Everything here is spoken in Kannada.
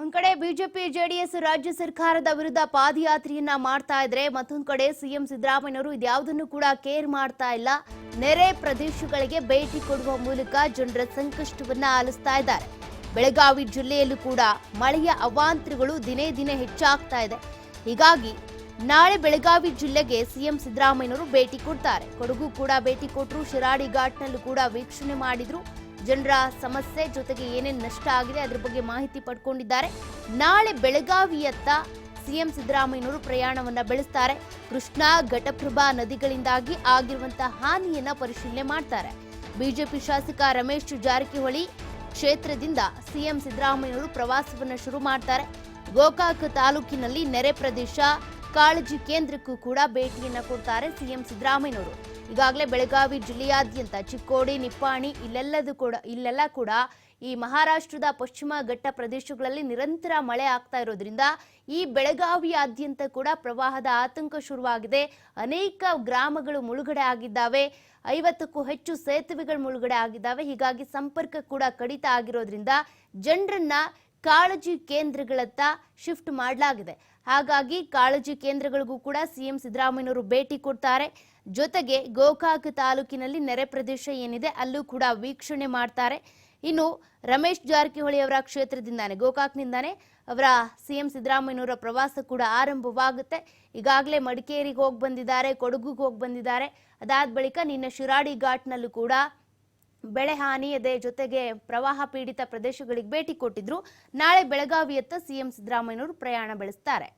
ಒಂದ್ ಕಡೆ ಬಿಜೆಪಿ, ಜೆಡಿಎಸ್ ರಾಜ್ಯ ಸರ್ಕಾರದ ವಿರುದ್ಧ ಪಾದಯಾತ್ರೆಯನ್ನ ಮಾಡ್ತಾ ಇದ್ರೆ ಮತ್ತೊಂದ್ ಕಡೆ ಸಿಎಂ ಸಿದ್ದರಾಮಯ್ಯನವರು ಇದ್ಯಾವುದನ್ನು ಕೂಡ ಕೇರ್ ಮಾಡ್ತಾ ಇಲ್ಲ. ನೆರೆ ಪ್ರದೇಶಗಳಿಗೆ ಭೇಟಿ ಕೊಡುವ ಮೂಲಕ ಜನರ ಸಂಕಷ್ಟವನ್ನ ಆಲಿಸ್ತಾ ಇದ್ದಾರೆ. ಬೆಳಗಾವಿ ಜಿಲ್ಲೆಯಲ್ಲೂ ಕೂಡ ಮಳೆಯ ಅವಾಂತರಗಳು ದಿನೇ ದಿನೇ ಹೆಚ್ಚಾಗ್ತಾ ಇದೆ. ಹೀಗಾಗಿ ನಾಳೆ ಬೆಳಗಾವಿ ಜಿಲ್ಲೆಗೆ ಸಿಎಂ ಸಿದ್ದರಾಮಯ್ಯನವರು ಭೇಟಿ ಕೊಡ್ತಾರೆ. ಕೊಡಗು ಕೂಡ ಭೇಟಿ ಕೊಟ್ಟರು ಶಿರಾಡಿ ಘಾಟ್ನಲ್ಲೂ ಕೂಡ ವೀಕ್ಷಣೆ ಮಾಡಿದ್ರು. ಜನರ ಸಮಸ್ಯೆ ಜೊತೆಗೆ ಏನೇನು ನಷ್ಟ ಆಗಿದೆ ಅದ್ರ ಬಗ್ಗೆ ಮಾಹಿತಿ ಪಡ್ಕೊಂಡಿದ್ದಾರೆ. ನಾಳೆ ಬೆಳಗಾವಿಯತ್ತ ಸಿಎಂ ಸಿದ್ದರಾಮಯ್ಯನವರು ಪ್ರಯಾಣವನ್ನ ಬೆಳೆಸ್ತಾರೆ. ಕೃಷ್ಣಾ, ಘಟಪ್ರಭಾ ನದಿಗಳಿಂದಾಗಿ ಆಗಿರುವಂತಹ ಹಾನಿಯನ್ನ ಪರಿಶೀಲನೆ ಮಾಡ್ತಾರೆ. ಬಿಜೆಪಿ ಶಾಸಕ ರಮೇಶ್ ಜಾರಕಿಹೊಳಿ ಕ್ಷೇತ್ರದಿಂದ ಸಿಎಂ ಸಿದ್ದರಾಮಯ್ಯನವರು ಪ್ರವಾಸವನ್ನ ಶುರು ಮಾಡ್ತಾರೆ. ಗೋಕಾಕ್ ತಾಲೂಕಿನಲ್ಲಿ ನೆರೆ ಪ್ರದೇಶ, ಕಾಳಜಿ ಕೇಂದ್ರಕ್ಕೂ ಕೂಡ ಭೇಟಿಯನ್ನ ಕೊಡ್ತಾರೆ ಸಿಎಂ ಸಿದ್ದರಾಮಯ್ಯನವರು. ಈಗಾಗಲೇ ಬೆಳಗಾವಿ ಜಿಲ್ಲೆಯಾದ್ಯಂತ ಚಿಕ್ಕೋಡಿ, ನಿಪ್ಪಾಣಿ ಇಲ್ಲೆಲ್ಲದೂ ಕೂಡ, ಇಲ್ಲೆಲ್ಲ ಕೂಡ ಈ ಮಹಾರಾಷ್ಟ್ರದ ಪಶ್ಚಿಮ ಘಟ್ಟ ಪ್ರದೇಶಗಳಲ್ಲಿ ನಿರಂತರ ಮಳೆ ಆಗ್ತಾ ಇರೋದ್ರಿಂದ ಈ ಬೆಳಗಾವಿಯಾದ್ಯಂತ ಕೂಡ ಪ್ರವಾಹದ ಆತಂಕ ಶುರುವಾಗಿದೆ. ಅನೇಕ ಗ್ರಾಮಗಳು ಮುಳುಗಡೆ ಆಗಿದ್ದಾವೆ. ಐವತ್ತಕ್ಕೂ ಹೆಚ್ಚು ಸೇತುವೆಗಳು ಮುಳುಗಡೆ ಆಗಿದ್ದಾವೆ. ಹೀಗಾಗಿ ಸಂಪರ್ಕ ಕೂಡ ಕಡಿತ ಆಗಿರೋದ್ರಿಂದ ಜನರನ್ನ ಕಾಳಜಿ ಕೇಂದ್ರಗಳತ್ತ ಶಿಫ್ಟ್ ಮಾಡಲಾಗಿದೆ. ಹಾಗಾಗಿ ಕಾಳಜಿ ಕೇಂದ್ರಗಳಿಗೂ ಕೂಡ ಸಿಎಂ ಸಿದ್ದರಾಮಯ್ಯನವರು ಭೇಟಿ ಕೊಡ್ತಾರೆ. ಜೊತೆಗೆ ಗೋಕಾಕ್ ತಾಲೂಕಿನಲ್ಲಿ ನೆರೆ ಪ್ರದೇಶ ಏನಿದೆ ಅಲ್ಲೂ ಕೂಡ ವೀಕ್ಷಣೆ ಮಾಡ್ತಾರೆ. ಇನ್ನು ರಮೇಶ್ ಜಾರಕಿಹೊಳಿ ಅವರ ಕ್ಷೇತ್ರದಿಂದಾನೆ, ಗೋಕಾಕ್ನಿಂದಾನೆ ಅವರ ಸಿಎಂ ಸಿದ್ದರಾಮಯ್ಯನವರ ಪ್ರವಾಸ ಕೂಡ ಆರಂಭವಾಗುತ್ತೆ. ಈಗಾಗಲೇ ಮಡಿಕೇರಿಗೆ ಹೋಗಿ ಬಂದಿದ್ದಾರೆ, ಕೊಡಗುಗೆ ಹೋಗಿ ಬಂದಿದ್ದಾರೆ. ಅದಾದ ಬಳಿಕ ನಿನ್ನೆ ಶಿರಾಡಿ ಘಾಟ್ನಲ್ಲೂ ಕೂಡ ಬೆಳೆ ಹಾನಿ ಇದೆ ಜೊತೆಗೆ ಪ್ರವಾಹ ಪೀಡಿತ ಪ್ರದೇಶಗಳಿಗೆ ಭೇಟಿ ಕೊಟ್ಟಿದ್ರು. ನಾಳೆ ಬೆಳಗಾವಿಯತ್ತ ಸಿಎಂ ಸಿದ್ದರಾಮಯ್ಯನವರು ಪ್ರಯಾಣ ಬೆಳೆಸ್ತಾರೆ.